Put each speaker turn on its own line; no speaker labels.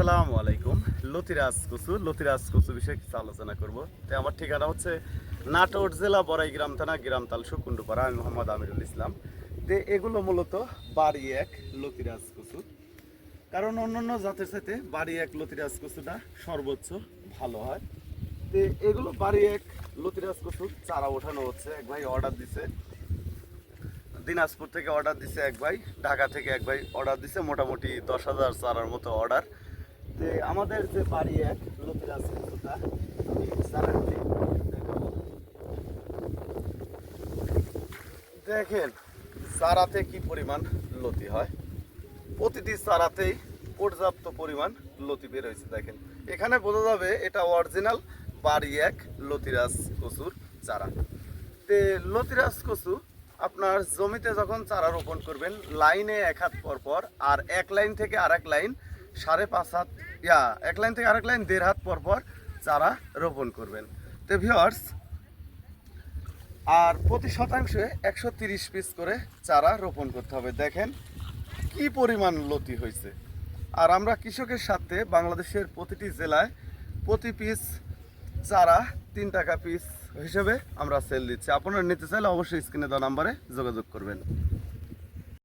আসসালামু আলাইকুম। লতিরাজ কচু লতিরাজ কচু বিষয়ে কিছু আলোচনা করব। তো আমার ঠিকানা হচ্ছে নাটোর জেলা বড়াই গ্রাম থানা গ্রাম তালসু কুন্ডুপাড়া আমি মোহাম্মদ আমিরুল ইসলাম। তো এগুলো মূলত বাড়ি এক, লতিরাজ কচু কারণ অন্যান্য জাতের সাথে বাড়ি এক, লতিরাজ কচুটা সর্বোচ্চ ভালো হয়। তো এগুলো বাড়ি এক, লতিরাজ কচু চারা ওঠানো হচ্ছে। এক ভাই অর্ডার দিছে। দিনাজপুর থেকে অর্ডার দিছে এক ভাই, ঢাকা থেকে এক ভাই অর্ডার দিছে। মোটামুটি দশ হাজার চারার মতো অর্ডার তো আমাদের যে বাড়ি এক চারাটি দেখাবো। দেখেন চারাতে কি পরিমাণ লতি হয়? প্রতিটি চারাতেই পর্যাপ্ত পরিমাণ লতি বের হয়েছে, দেখেন। এখানে বোঝা যাবে এটা অরিজিনাল বাড়ি এক লতিরাজ কচুর চারা। তে লতিরাজ কচু আপনার জমিতে যখন চারা রোপণ করবেন, লাইনে এক হাত পর পর, আর এক লাইন থেকে আরেক লাইন সাড়ে পাঁচ হাত ইয়া, এক লাইন থেকে আরেক লাইন দেড় হাত পর পর চারা রোপণ করবেন। তো ভিওয়ার্স আর প্রতি শতাংশে একশো তিরিশ পিস করে চারা রোপণ করতে হবে। দেখেন কি পরিমাণ লতি হয়েছে। আর আমরা কৃষকের সাথে বাংলাদেশের প্রতিটি জেলায় প্রতি পিস চারা তিন টাকা পিস হিসেবে আমরা সেল দিচ্ছি। আপনারা নিতে চাইলে অবশ্যই স্ক্রিনে দেওয়া নাম্বারে যোগাযোগ করবেন।